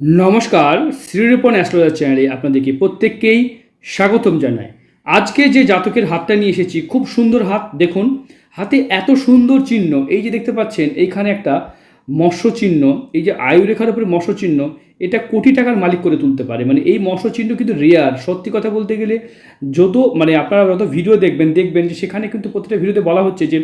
নমস্কার শ্রীরূপন অ্যাস্ট্রোলজার চ্যানেলে আপনাদেরকে প্রত্যেককেই স্বাগতম জানাই। আজকে যে জাতকের হাতটা নিয়ে এসেছি, খুব সুন্দর হাত, দেখুন, হাতে এত সুন্দর চিহ্ন, এই যে দেখতে পাচ্ছেন, এইখানে একটা মৎস্য চিহ্ন এই যে আয়ুরেখার উপরে মৎস্য চিহ্ন এটা কোটি টাকার মালিক করে তুলতে পারে। মানে এই মৎস্য চিহ্ন কিন্তু রেয়ার সত্যি কথা বলতে গেলে, যত মানে আপনারা যত ভিডিও দেখবেন দেখবেন যে সেখানে কিন্তু প্রত্যেকটা ভিডিওতে বলা হচ্ছে যে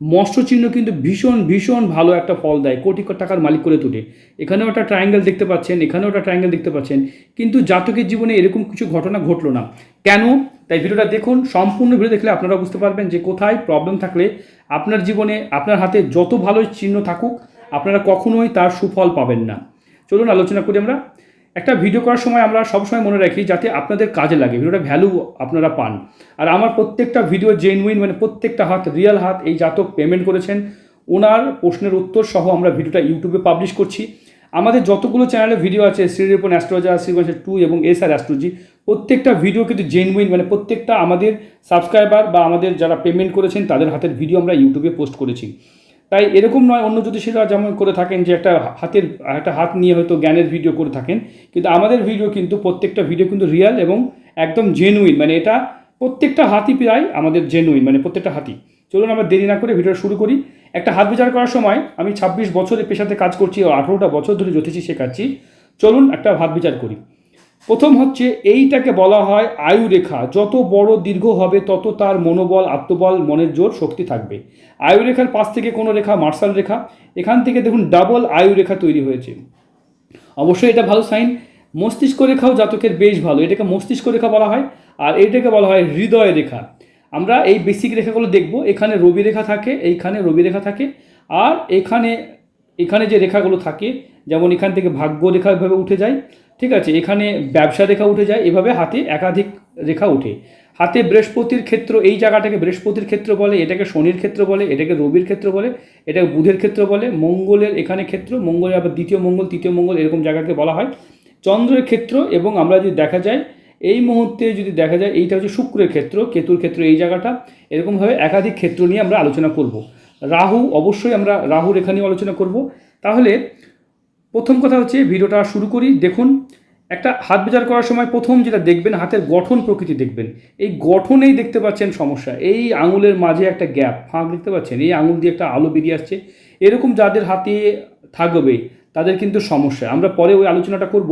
মৎস্য চিহ্ন কিন্তু ভীষণ ভীষণ ভালো একটা ফল দেয়, কোটি টাকার মালিক করে তোলে। এখানেও একটা ট্রায়াঙ্গেল দেখতে পাচ্ছেন, এখানেও একটা ট্রায়াঙ্গেল দেখতে পাচ্ছেন, কিন্তু জাতকের জীবনে এরকম কিছু ঘটনা ঘটলো না। কেন? তাই ভিডিওটা দেখুন, সম্পূর্ণ ভিডিও দেখলে আপনারা বুঝতে পারবেন যে কোথায় প্রবলেম থাকলে আপনার জীবনে, আপনার হাতে যত ভালো চিহ্ন থাকুক, আপনারা কখনোই তার সুফল পাবেন না। চলুন আলোচনা করি আমরা। একটা ভিডিও করার সময় আমরা সবসময় মনে রাখি যাতে আপনাদের কাজে লাগে, ভিডিওটা ভ্যালু আপনারা পান। আর আমার প্রত্যেকটা ভিডিও জেনুইন মানে প্রত্যেকটা হাত রিয়েল হাত, এই জাতক পেমেন্ট করেছেন, ওনার প্রশ্নের উত্তর সহ আমরা ভিডিওটা ইউটিউবে পাবলিশ করছি। আমাদের যতগুলো চ্যানেলে ভিডিও আছে, শ্রীরিপন অ্যাস্ট্রোলজার শ্রীগঞ্জ টু এবং এস আর অ্যাস্ট্রোলজি প্রত্যেকটা ভিডিও কিন্তু জেনুইন মানে প্রত্যেকটা আমাদের সাবস্ক্রাইবার বা আমাদের যারা পেমেন্ট করেছেন, তাদের হাতের ভিডিও আমরা ইউটিউবে পোস্ট করেছি। তাই এরকম নয়, অন্য জ্যোতিষীরা যেমন করে থাকেন যে একটা হাতের, একটা হাত নিয়ে হয়তো জ্ঞানের ভিডিও করে থাকেন, কিন্তু আমাদের ভিডিও কিন্তু প্রত্যেকটা ভিডিও কিন্তু রিয়াল এবং একদম জেনুইন মানে এটা প্রত্যেকটা হাতি প্রায় আমাদের জেনুইন মানে প্রত্যেকটা হাতি চলুন আমরা দেরি না করে ভিডিওটা শুরু করি। একটা হাত বিচার করার সময় আমি ছাব্বিশ বছরের পেশাতে কাজ করছি আঠেরোটা বছর ধরে জ্যোতিষী শেখাচ্ছি। চলুন একটা হাত বিচার করি। প্রথম হচ্ছে এইটাকে বলা হয় আয়ু রেখা যত বড় দীর্ঘ হবে, তত তার মনোবল, আত্মবল, মনের জোর, শক্তি থাকবে। আয়ু রেখার পাশ থেকে কোনো রেখা, মার্শাল রেখা, এখান থেকে দেখুন ডাবল আয়ু রেখা তৈরি হয়েছে। অবশ্যই এটা ভালো সাইন। মস্তিষ্ক রেখাও জাতকের বেশ ভালো। এটাকে মস্তিষ্ক রেখা বলা হয়, আর এইটাকে বলা হয় হৃদয় রেখা। আমরা এই বেসিক রেখাগুলো দেখব। এখানে রবি রেখা থাকে, এইখানে রবি রেখা থাকে, আর এখানে এখানে যে রেখাগুলো থাকে, যেমন এখান থেকে ভাগ্য রেখা এভাবে উঠে যায় ঠিক আছে, এখানে ব্যবসা রেখা উঠে যায়, এভাবে হাতে একাধিক রেখা উঠে। হাতে বৃহস্পতির ক্ষেত্র, এই জায়গাটাকে বৃহস্পতির ক্ষেত্র বলে, এটাকে শনির ক্ষেত্র বলে, এটাকে রবির ক্ষেত্র বলে, এটাকে বুধের ক্ষেত্র বলে, মঙ্গলের এখানে ক্ষেত্র, মঙ্গলের আবার দ্বিতীয় মঙ্গল, তৃতীয় মঙ্গল এরকম জায়গাকে বলা হয়। চন্দ্রের ক্ষেত্র এবং আমরা যদি দেখা যায়, এই মুহূর্তে যদি দেখা যায়, এইটা হচ্ছে শুক্রের ক্ষেত্র, কেতুর ক্ষেত্র এই জায়গাটা, এরকমভাবে একাধিক ক্ষেত্র নিয়ে আমরা আলোচনা করব। রাহু, অবশ্যই আমরা রাহুর এখানেও আলোচনা করব। তাহলে প্রথম কথা হচ্ছে ভিডিওটা শুরু করি। দেখুন, একটা হাত বিচার করার সময় প্রথম যেটা দেখবেন, হাতের গঠন প্রকৃতি দেখবেন। এই গঠনেই দেখতে পাচ্ছেন সমস্যা। এই আঙুলের মাঝে একটা গ্যাপ, ফাঁক দেখতে পাচ্ছেন? এই আঙুল দিয়ে একটা আলো বেরিয়ে আসছে। এরকম যাদের হাতে থাকবে, তাদের কিন্তু সমস্যা। আমরা পরে ওই আলোচনাটা করব।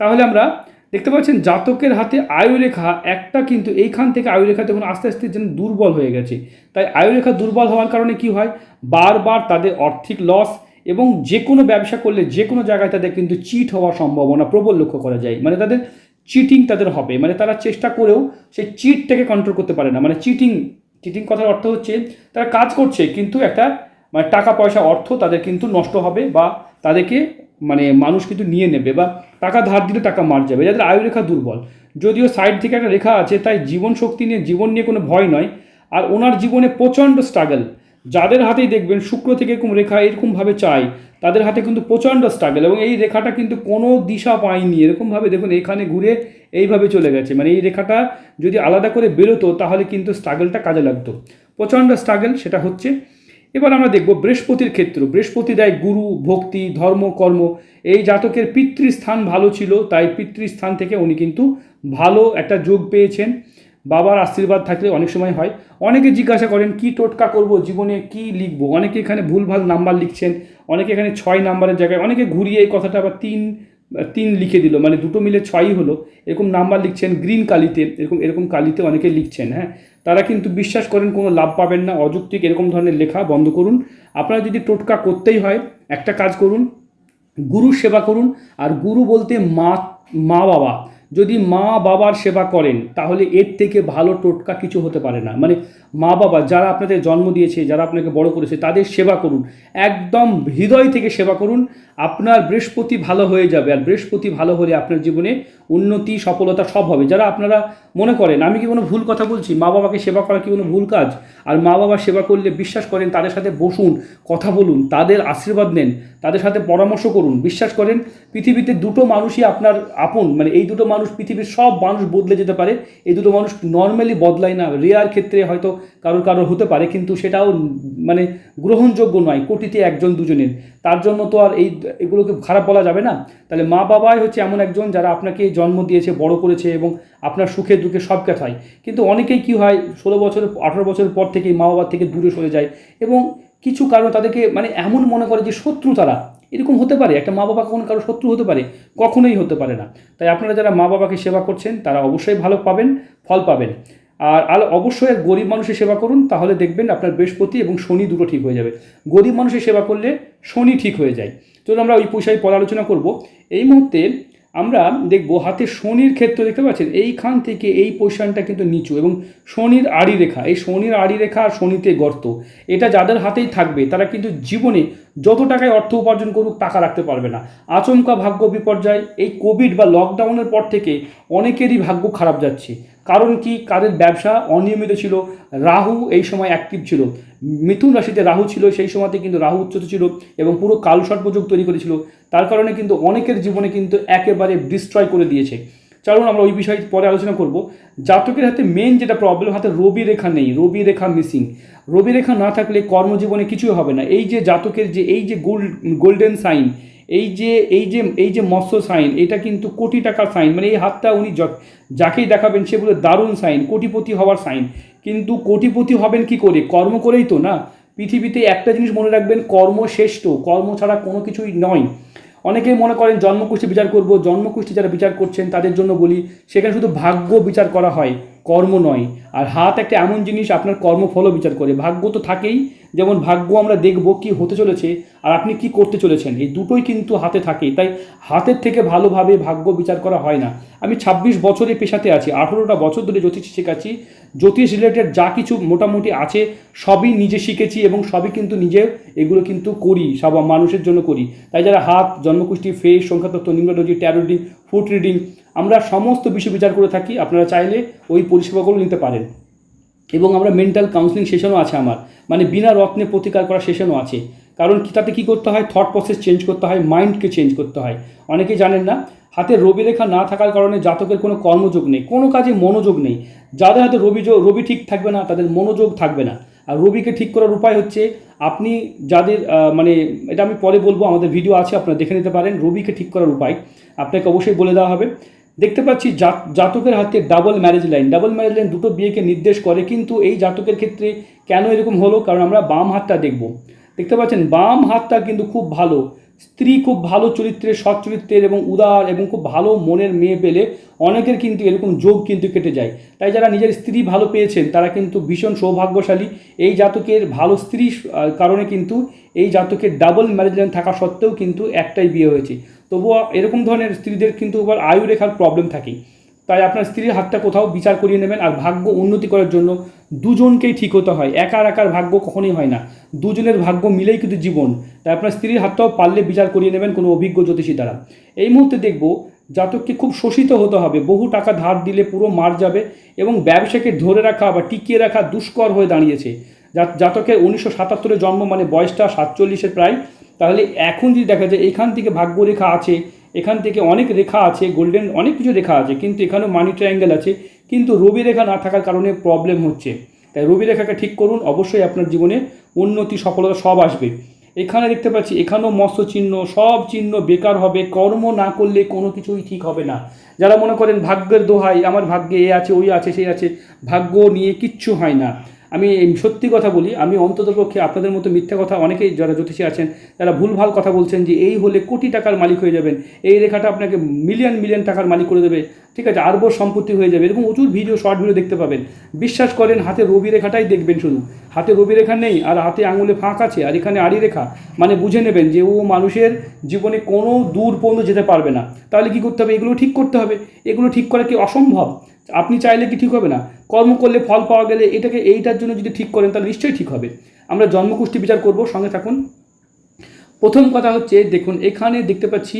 তাহলে আমরা দেখতে পাচ্ছেন, জাতকের হাতে আয়ুরেখা, একটা কিন্তু এইখান থেকে আয়ুরেখা দেখুন, আস্তে আস্তে যেন দুর্বল হয়ে গেছে। তাই আয়ুরেখা দুর্বল হওয়ার কারণে কি হয়? বারবার তাদের আর্থিক লস এবং যে কোনো ব্যবসা করলে যে কোনো জায়গায় তাদের কিন্তু চিট হওয়ার সম্ভাবনা প্রবল লক্ষ্য করা যায়। মানে তাদের চিটিং তাদের হবে। মানে তারা চেষ্টা করেও সেই চিটটাকে কন্ট্রোল করতে পারে না। মানে চিটিং চিটিং কথার অর্থ হচ্ছে তারা কাজ করছে কিন্তু একটা মানে টাকা পয়সা অর্থ তাদের কিন্তু নষ্ট হবে বা তাদেরকে মানে মানুষ কিন্তু নিয়ে নেবে বা টাকা ধার দিলে টাকা মার যাবে। যাদের আয়ুরেখা দুর্বল। যদিও সাইড থেকে একটা রেখা আছে, তাই জীবন শক্তি নিয়ে, জীবন নিয়ে কোনো ভয় নয়। আর ওনার জীবনে প্রচণ্ড স্ট্রাগল যাদের হাতেই দেখবেন শুক্র থেকে এরকম রেখা এরকমভাবে চাই, তাদের হাতে কিন্তু প্রচণ্ড স্ট্রাগল এবং এই রেখাটা কিন্তু কোনো দিশা পায়নি। এরকমভাবে দেখুন এখানে ঘুরে এইভাবে চলে গেছে। মানে এই রেখাটা যদি আলাদা করে বেরোতো, তাহলে কিন্তু স্ট্রাগলটা কাজে লাগতো। প্রচণ্ড স্ট্রাগল সেটা হচ্ছে। এবার আমরা দেখব বৃহস্পতির ক্ষেত্র। বৃহস্পতি দেয় গুরু, ভক্তি, ধর্ম, কর্ম। এই জাতকের পিতৃস্থান ভালো ছিল, তাই পিতৃস্থান থেকে উনি কিন্তু ভালো একটা যোগ পেয়েছেন। বাবার আশীর্বাদ থাকলে অনেক সময় হয়। অনেকে জিজ্ঞাসা করেন, কি টোটকা করব জীবনে? কি লিখব? অনেকে এখানে ভুলভাল নাম্বার লিখছেন, অনেকে এখানে ছয় নাম্বারের জায়গায়, অনেকে ঘুরিয়ে এই কথাটা আবার তিন তিন লিখে দিল মানে দুটো মিলে ছয়ই হলো। এরকম নাম্বার লিখছেন গ্রিন কালিতে, এরকম এরকম কালিতে অনেকে লিখছেন হ্যাঁ? তারা কিন্তু বিশ্বাস করেন কোনো লাভ পাবেন না, অযৌক্তিক এরকম ধরনের লেখা বন্ধ করুন। আপনারা যদি টোটকা করতেই হয়, একটা কাজ করুন গুরু সেবা করুন, আর গুরু বলতে মা মা বাবা। যদি মা বাবার সেবা করেন, তাহলে এর থেকে ভালো টোটকা কিছু হতে পারে না। মানে মা বাবা যারা আপনাদের জন্ম দিয়েছে, যারা আপনাকে বড় করেছে, তাদের সেবা করুন। একদম হৃদয় থেকে সেবা করুন। আপনার বৃহস্পতি ভালো হয়ে যাবে। আর বৃহস্পতি ভালো হলে আপনার জীবনে উন্নতি, সফলতা সব হবে। যারা আপনারা মনে করেন, আমি কি কোনো ভুল কথা বলছি? মা বাবাকে সেবা করা কি কোনো ভুল কাজ? আর মা বাবা সেবা করলে বিশ্বাস করেন, তাদের সাথে বসুন, কথা বলুন, তাদের আশীর্বাদ নেন, তাদের সাথে পরামর্শ করুন। বিশ্বাস করেন, পৃথিবীতে দুটো মানুষই আপনার আপন মানে এই দুটো মানুষ, পৃথিবীর সব মানুষ বদলে যেতে পারে। এই দুটো মানুষ নর্মালি বদলায় না। রেয়ার ক্ষেত্রে হয়তো কারোর কারোর হতে পারে, কিন্তু সেটাও মানে গ্রহণযোগ্য নয়, কোটিতে একজন দুজনের। তার জন্য তো আর এই এগুলোকে খারাপ বলা যাবে না। তাহলে মা বাবাই হচ্ছে এমন একজন যারা আপনাকে জন্ম দিয়েছে, বড় করেছে এবং আপনার সুখে দুঃখে সব কথায় কিন্তু অনেকেই কি হয়, ষোলো বছর, আঠারো বছর পর থেকেই মা বাবার থেকে দূরে সরে যায় এবং কিছু কারণ তাদেরকে মানে এমন মনে করে যে শত্রু তারা। এরকম হতে পারে, একটা মা বাবা কখনো কারও শত্রু হতে পারে, কখনোই হতে পারে না। তাই আপনারা যারা মা বাবাকে সেবা করছেন, তারা অবশ্যই ভালো পাবেন, ফল পাবেন। আর আর অবশ্যই গরিব মানুষের সেবা করুন, তাহলে দেখবেন আপনার বৃহস্পতি এবং শনি দুটো ঠিক হয়ে যাবে। গরিব মানুষের সেবা করলে শনি ঠিক হয়ে যায়। চলুন আমরা ওই পয়সায় পরে আলোচনা করব। এই মুহূর্তে আমরা দেখব হাতে শনির ক্ষেত্র দেখতে পাচ্ছেন, এইখান থেকে এই পজিশনটা কিন্তু নিচু এবং শনির আড়ি রেখা, এই শনির আড়ি রেখা আর শনিতে গর্ত, এটা যাদের হাতেই থাকবে, তারা কিন্তু জীবনে যত টাকায় অর্থ উপার্জন করুক, টাকা রাখতে পারবে না। আচমকা ভাগ্য বিপর্যয়, এই কোভিড বা লকডাউনের পর থেকে অনেকেরই ভাগ্য খারাপ যাচ্ছে। কারণ কি? কাদের ব্যবসা অনিয়মিত ছিল। রাহু এই সময় অ্যাক্টিভ ছিল। মিথুন রাশিতে রাহু ছিল, সেই সময়তে কিন্তু রাহু উচ্চত ছিল এবং পুরো কাল সর্পযোগ তৈরি করেছিল। তার কারণে কিন্তু অনেকের জীবনে কিন্তু একেবারে ডিস্ট্রয় করে দিয়েছে। চলুন আমরা ওই বিষয়ে পরে আলোচনা করব। জাতকের হাতে মেন যেটা প্রবলেম হাতে রবি রেখা নেই। রবি রেখা মিসিং রবি রেখা না থাকলে কর্মজীবনে কিছুই হবে না। এই যে জাতকের যে, এই যে গোল্ড গোল্ডেন সাইন এই যে এই যে এই যে মৎস্য সাইন, এটা কিন্তু কোটি টাকার সাইন মানে এই হাতটা উনি যাকেই দেখাবেন সে বলে দারুণ সাইন, কোটিপতি হওয়ার সাইন। কিন্তু কোটিপতি হবেন কি করে? কর্ম করেই তো না? পৃথিবীতে একটা জিনিস মনে রাখবেন, কর্ম শ্রেষ্ঠ, কর্ম ছাড়া কোনো কিছুই নয়। অনেকেই মনে করেন জন্মকুষ্ঠী বিচার করব, জন্মকুষ্ঠী যারা বিচার করছেন তাদের জন্য বলি, সেখানে শুধু ভাগ্য বিচার করা হয়, কর্ম নয়। আর হাত একটা এমন জিনিস আপনার কর্মফলও বিচার করে। ভাগ্য তো থাকেই। যেমন ভাগ্য আমরা দেখব কি হতে চলেছে আর আপনি কি করতে চলেছেন। এই দুটোই কিন্তু হাতে থাকে। তাই হাতের থেকে ভালোভাবে ভাগ্য বিচার করা হয় না। আমি ২৬ বছরে পেশাতে আছি, আঠেরোটা বছর ধরে জ্যোতিষ শেখাচ্ছি। জ্যোতিষ রিলেটেড যা কিছু মোটামুটি আছে সবই নিজে শিখেছি এবং সবই কিন্তু নিজে এগুলো কিন্তু করি, সব মানুষের জন্য করি। তাই যারা হাত জন্মকুষ্ঠী face সংখ্যাতত্ত্ব, numerology tarot reading foot reading আমরা সমস্ত বিষয় বিচার করে থাকি। আপনারা চাইলে ওই পরিষেবাগুলো নিতে পারেন। এবং আমরা মেন্টাল কাউন্সিলিং সেশনও আছে আমার। মানে বিনা রত্নে প্রতিকার করা সেশনও আছে। কারণ তাতে কী করতে হয়? থট প্রসেস চেঞ্জ করতে হয় মাইন্ডকে চেঞ্জ করতে হয়। অনেকেই জানেন না হাতে রবি রেখা না থাকার কারণে জাতকের কোনো কর্মযোগ নেই, কোনো কাজে মনোযোগ নেই। যাদের হাতে রবি রবি ঠিক থাকবে না, তাদের মনোযোগ থাকবে না। আর রবিকে ঠিক করার উপায় হচ্ছে, আপনি যাদের মানে এটা আমি পরে বলব, আমাদের ভিডিও আছে, আপনারা দেখে নিতে পারেন। রবিকে ঠিক করার উপায়। আপনাকে অবশ্যই বলে দেওয়া হবে। দেখতে পাচ্ছি জাত- জাতকের হাতে double marriage line double marriage line দুটো বিয়েকে নির্দেশ করে, কিন্তু এই জাতকের ক্ষেত্রে কেন এরকম হলো? কারণ আমরা বাম হাতটা দেখব। দেখতে পাচ্ছেন, বাম হাতটা কিন্তু খুব ভালো। স্ত্রী খুব ভালো চরিত্রের সৎ চরিত্রের এবং উদার এবং খুব ভালো মনের মেয়ে পেলে অনেকের কিন্তু এরকম যোগ কিন্তু কেটে যায়। তাই যারা নিজের স্ত্রী ভালো পেয়েছেন, তারা কিন্তু ভীষণ সৌভাগ্যশালী। এই জাতকের ভালো স্ত্রী কারণে কিন্তু এই জাতকের ডাবল ম্যারেজ লাইন থাকা সত্ত্বেও কিন্তু একটাই বিয়ে হয়েছে। তবুও এরকম ধরনের স্ত্রীদের কিন্তু আবার আয়ু রেখার প্রবলেম থাকে তাই আপনার স্ত্রীর হাতটা কোথাও বিচার করিয়ে নেবেন আর ভাগ্য উন্নতি করার জন্য দুজনকেই ঠিক হতে হয়। একার একার ভাগ্য কখনোই হয় না। দুজনের ভাগ্য মিলেই কিন্তু জীবন। তাই আপনার স্ত্রীর হাতটাও পারলে বিচার করিয়ে নেবেন কোনো অভিজ্ঞ জ্যোতিষী দ্বারা। এই মুহূর্তে দেখব জাতককে খুব শোষিত হতে হবে। বহু টাকা ধার দিলে পুরো মার যাবে এবং ব্যবসাকে ধরে রাখা বা টিকিয়ে রাখা দুষ্কর হয়ে দাঁড়িয়েছে। জাতকের উনিশশো সাতাত্তরে জন্ম মানে বয়সটা সাতচল্লিশের প্রায়। তাহলে এখন যদি দেখা যায় এখান থেকে ভাগ্য রেখা আছে এখান থেকে অনেক রেখা আছে, গোল্ডেন অনেক কিছু রেখা আছে, কিন্তু এখানেও মানি ট্রায়াঙ্গেল আছে, কিন্তু রবি রেখা না থাকার কারণে প্রবলেম হচ্ছে। তাই রবি রেখাকে ঠিক করুন, অবশ্যই আপনার জীবনে উন্নতি, সফলতা সব আসবে। এখানে দেখতে পাচ্ছি, এখানেও মৎস্য চিহ্ন, সব চিহ্ন বেকার হবে, কর্ম না করলে কোনো কিছুই ঠিক হবে না। যারা মনে করেন ভাগ্যের দোহাই, আমার ভাগ্যে এ আছে, ওই আছে সেই আছে, ভাগ্য নিয়ে কিচ্ছু হয় না। আমি সত্যি কথা বলি, আমি অন্ততপক্ষে আপনাদের মতো মিথ্যা কথা অনেকেই যারা জ্যোতিষী আছেন তারা ভুলভাল কথা বলছেন যে এই হলে কোটি টাকার মালিক হয়ে যাবেন, এই রেখাটা আপনাকে মিলিয়ন মিলিয়ন টাকার মালিক করে দেবে। ঠিক আছে আরবো সম্পত্তি হয়ে যাবে। এরকম প্রচুর ভিডিও শর্ট ভিডিও দেখতে পাবেন। বিশ্বাস করেন, হাতে রবি রেখাটাই দেখবেন শুধু। হাতে রবি রেখা নেই, আর হাতে আঙুলে ফাঁক আছে, আর এখানে আড়ি রেখা। মানে বুঝে নেবেন যে ও মানুষের জীবনে কোনো দূর পর্যন্ত যেতে পারবে না। তাহলে কি করতে হবে? এগুলো ঠিক করতে হবে। এগুলো ঠিক করা কি অসম্ভব? আপনি চাইলে কি ঠিক হবে না? কর্ম করলে ফল পাওয়া গেলে এটাকে এইটার জন্য যদি ঠিক করেন, তাহলে নিশ্চয়ই ঠিক হবে। আমরা জন্মকুষ্ঠী বিচার করব, সঙ্গে থাকুন। প্রথম কথা হচ্ছে, দেখুন, এখানে দেখতে পাচ্ছি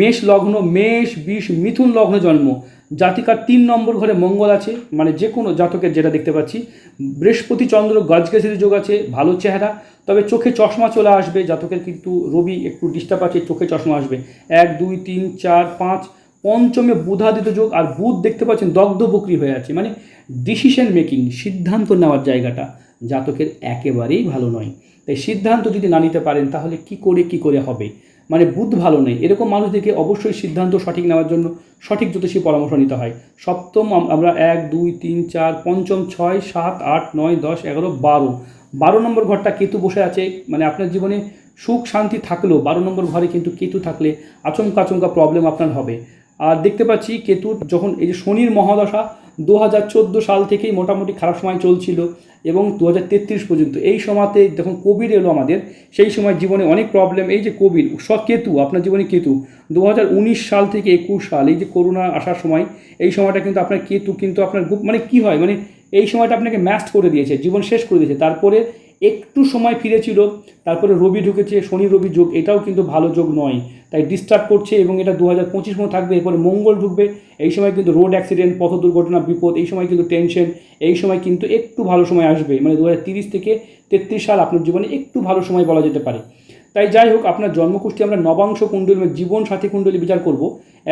মেষ লগ্ন, মেষ, বিষ, মিথুন লগ্ন জন্ম। জাতিকার তিন নম্বর ঘরে মঙ্গল আছে মানে যে কোনো জাতকের যেটা দেখতে পাচ্ছি। বৃহস্পতি চন্দ্র গজগেসের যোগ আছে, ভালো চেহারা। তবে চোখে চশমা চলে আসবে, জাতকের কিন্তু রবি একটু ডিস্টার্ব আছে, চোখে চশমা আসবে। এক, দুই, তিন, চার, পাঁচ, পঞ্চমে বুধাদিত যোগ আর বুধ দেখতে পাচ্ছেন দগ্ধ বকরি হয়ে আছে মানে ডিসিশন মেকিং সিদ্ধান্ত নেওয়ার জায়গাটা জাতকের একেবারেই ভালো নয়। তাই সিদ্ধান্ত যদি না নিতে পারেন, তাহলে কি করে কি করে হবে? মানে বুধ ভালো নেই। এরকম মানুষদেরকে অবশ্যই সিদ্ধান্ত সঠিক নেওয়ার জন্য সঠিক জ্যোতিষী পরামর্শ নিতে হয়। সপ্তম আমরা এক, দুই, তিন, চার, পঞ্চম, ছয়, সাত, আট, নয়, দশ, এগারো, বারো। বারো নম্বর ঘরটা কেতু বসে আছে। মানে আপনার জীবনে সুখ, শান্তি থাকলেও বারো নম্বর ঘরে কিন্তু কেতু থাকলে আচমকা আচমকা প্রবলেম আপনার হবে। আর দেখতে পাচ্ছি কেতুর যখন এই যে শনির মহাদশা দু হাজার চোদ্দ সাল থেকেই মোটামুটি খারাপ সময় চলছিল এবং দু হাজার তেত্রিশ পর্যন্ত। এই সময়তে যখন কোভিড এলো আমাদের। সেই সময় জীবনে অনেক প্রবলেম এই যে কোভিড কেতু, আপনার জীবনে কেতু। দু হাজার উনিশ সাল থেকে একুশ সাল, এই যে করোনা আসার সময়, এই সময়টা কিন্তু আপনার কেতু, কিন্তু আপনার মানে কি হয়? মানে এই সময়টা আপনাকে ম্যাস্ট করে দিয়েছে, জীবন শেষ করে দিয়েছে। তারপরে একটু সময় ফিরেছিল, তারপরে রবি ঢুকেছে, শনি রবি যোগ, এটাও কিন্তু ভালো যোগ নয়। তাই ডিস্টার্ব করছে এবং এটা দু হাজার পঁচিশ মতো থাকবে, এরপরে মঙ্গল ঢুকবে, এই সময় কিন্তু রোড অ্যাক্সিডেন্ট পথ দুর্ঘটনা, বিপদ, এই সময় কিন্তু টেনশন এই সময় কিন্তু একটু ভালো সময় আসবে। মানে দু হাজার তিরিশ থেকে তেত্রিশ সাল আপনার জীবনে একটু ভালো সময় বলা যেতে পারে। তাই যাই হোক, আপনার জন্মকুষ্ঠী আমরা নবাংশ কুণ্ডলী মানে জীবন সাথী কুণ্ডলী বিচার করব।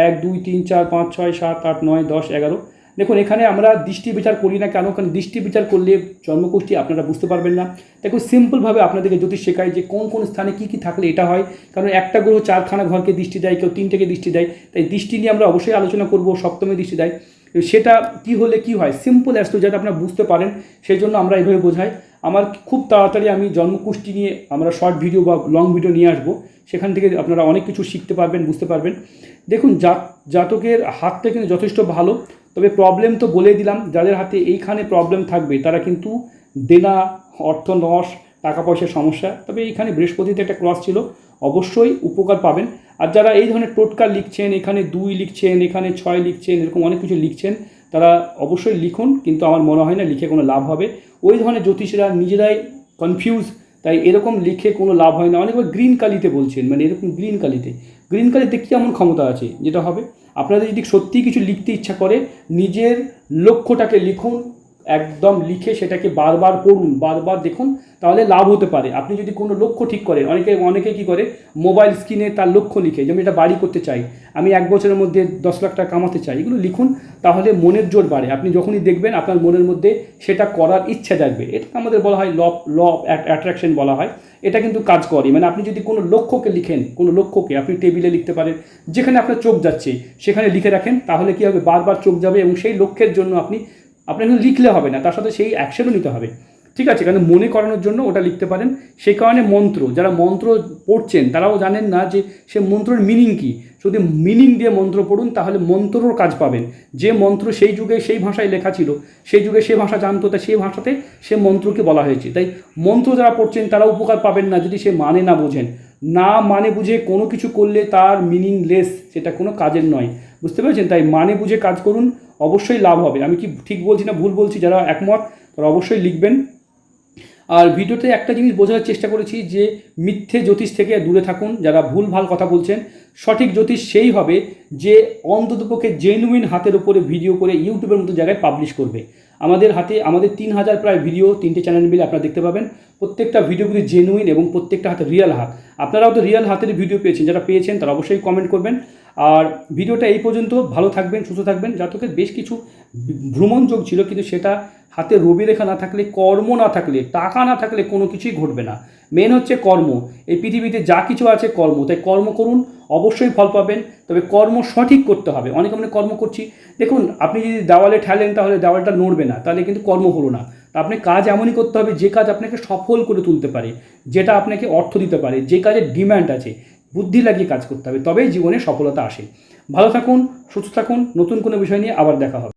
এক, দুই, তিন, চার, পাঁচ, ছয়, সাত, আট, নয়, দশ, এগারো দেখুন, এখানে আমরা দৃষ্টি বিচার করি না কেন? কারণ দৃষ্টি বিচার করলে জন্মকুষ্ঠী আপনারা বুঝতে পারবেন না। দেখুন, সিম্পলভাবে আপনাদেরকে জ্যোতিষ শেখায় যে কোন কোন স্থানে কী কী থাকলে এটা হয়। কারণ একটা গ্রহ চারখানা ঘরকে দৃষ্টি দেয়, কেউ তিনটেকে দৃষ্টি দেয়। তাই দৃষ্টি নিয়ে আমরা অবশ্যই আলোচনা করব, সপ্তমে দৃষ্টি দেয়। সেটা কি হলে কি হয়? সিম্পল অ্যাস্ট্রো যাতে আপনারা বুঝতে পারেন, সেই জন্য আমরা এভাবে বোঝাই। আমার খুব তাড়াতাড়ি আমি জন্মকুষ্ঠী নিয়ে আমরা শর্ট ভিডিও বা লং ভিডিও নিয়ে আসব। সেখান থেকে আপনারা অনেক কিছু শিখতে পারবেন, বুঝতে পারবেন। দেখুন জাত জাতকের হাতটা কিন্তু যথেষ্ট ভালো। তবে প্রবলেম তো বলে দিলাম, যাদের হাতে এইখানে প্রবলেম থাকবে, তারা কিন্তু দেনা, অর্থ নশ টাকা পয়সার সমস্যা, তবে এইখানে বৃহস্পতিতে একটা ক্রস ছিল, অবশ্যই উপকার পাবেন। আর যারা এই ধরনের টোটকা লিখছেন, এখানে দুই লিখছেন, এখানে ছয় লিখছেন, এরকম অনেক কিছু লিখছেন, তারা অবশ্যই লিখুন, কিন্তু আমার মনে হয় না লিখে কোনো লাভ হবে। ওই ধরনের জ্যোতিষীরা নিজেরাই কনফিউজ তাই এরকম লিখে কোনো লাভ হয় না। অনেকবার গ্রিন কালিতে বলছেন মানে এরকম গ্রিন কালিতে। গ্রিন কালিতে কী এমন ক্ষমতা আছে যেটা হবে? আপনাদের যদি সত্যিই কিছু লিখতে ইচ্ছা করে, নিজের লক্ষ্যটাকে লিখুন একদম লিখে সেটাকে বারবার পড়ুন, বারবার দেখুন, তাহলে লাভ হতে পারে। আপনি যদি কোনো লক্ষ্য ঠিক করেন, অনেকে অনেকে কী করে, মোবাইল স্ক্রিনে তার লক্ষ্য লিখে, যেমন এটা বাড়ি করতে চাই, আমি এক বছরের মধ্যে দশ লাখ টাকা কামাতে চাই, এগুলো লিখুন, তাহলে মনের জোর বাড়ে। আপনি যখনই দেখবেন, আপনার মনের মধ্যে সেটা করার ইচ্ছা জাগবে। এটা আমাদের বলা হয় ল ল অ্যাট্রাকশন বলা হয়। এটা কিন্তু কাজ করে। মানে আপনি যদি কোনো লক্ষ্যকে লিখেন, কোনো লক্ষ্যকে, আপনি টেবিলে লিখতে পারেন, যেখানে আপনার চোখ যাচ্ছে, সেখানে লিখে রাখেন, তাহলে কী হবে? বারবার চোখ যাবে এবং সেই লক্ষ্যের জন্য আপনি আপনার শুধু লিখলে হবে না, তার সাথে সেই অ্যাকশনও নিতে হবে। ঠিক আছে? কারণ মনে করানোর জন্য ওটা লিখতে পারেন। সেই কারণে মন্ত্র, যারা মন্ত্র পড়ছেন, তারাও জানেন না যে সে মন্ত্রের মিনিং কী। যদি মিনিং দিয়ে মন্ত্র পড়ুন, তাহলে মন্ত্রর কাজ পাবেন। যে মন্ত্র সেই যুগে সেই ভাষায় লেখা ছিল, সেই যুগে সে ভাষা জানতো তাই সেই ভাষাতে সে মন্ত্রকে বলা হয়েছে। তাই মন্ত্র যারা পড়ছেন, তারা উপকার পাবেন না যদি সে মানে না বোঝেন। না মানে বুঝে কোনো কিছু করলে তার মিনিংলেস সেটা কোনো কাজের নয়। বুঝতে পেরেছেন? তাই মানে বুঝে কাজ করুন অবশ্যই লাভ হবে। আমি কি ঠিক বলছি না ভুল বলছি? যারা একমত, তারা অবশ্যই লিখবেন। আর ভিডিওতে একটা জিনিস বোঝার চেষ্টা করেছি যে, মিথ্যে জ্যোতিষ থেকে দূরে থাকুন। যারা ভুল, ভালো কথা বলছেন, সঠিক জ্যোতিষ সেই হবে যে, অন্ততপক্ষে জেনুইন হাতের উপরে ভিডিও করে ইউটিউবের মতো জায়গায় পাবলিশ করবে। আমাদের হাতে, আমাদের তিন হাজার প্রায় ভিডিও তিনটে চ্যানেল মিলে আপনারা দেখতে পাবেন। প্রত্যেকটা ভিডিওগুলি জেনুইন এবং প্রত্যেকটা হাতে রিয়েল হাত। আপনারাও তো রিয়েল হাতের ভিডিও পেয়েছেন। যারা পেয়েছেন, তারা অবশ্যই কমেন্ট করবেন। আর ভিডিওটা এই পর্যন্ত, ভালো থাকবেন, সুস্থ থাকবেন। জাতকের বেশ কিছু ভ্রমণ যোগ ছিল, কিন্তু সেটা হাতে রবি রেখা না থাকলে, কর্ম না থাকলে, টাকা না থাকলে কোনো কিছুই ঘটবে না। মেন হচ্ছে কর্ম। এই পৃথিবীতে যা কিছু আছে কর্ম। তাই কর্ম করুন, অবশ্যই ফল পাবেন, তবে কর্ম সঠিক করতে হবে। অনেক আমরা কর্ম করছি, দেখুন, আপনি যদি দেওয়ালে ঠেলেন তাহলে দেওয়ালটা নড়বে না, তাহলে কিন্তু কর্ম হলো না। আপনি কাজ এমনই করতে হবে, যে কাজ আপনাকে সফল করে তুলতে পারে, যেটা আপনাকে অর্থ দিতে পারে, যে কাজের ডিম্যান্ড আছে। বুদ্ধি লাগিয়ে কাজ করতে হবে, তবেই জীবনে সফলতা আসে। ভালো থাকুন, সুস্থ থাকুন, নতুন কোনো বিষয় নিয়ে আবার দেখা হবে।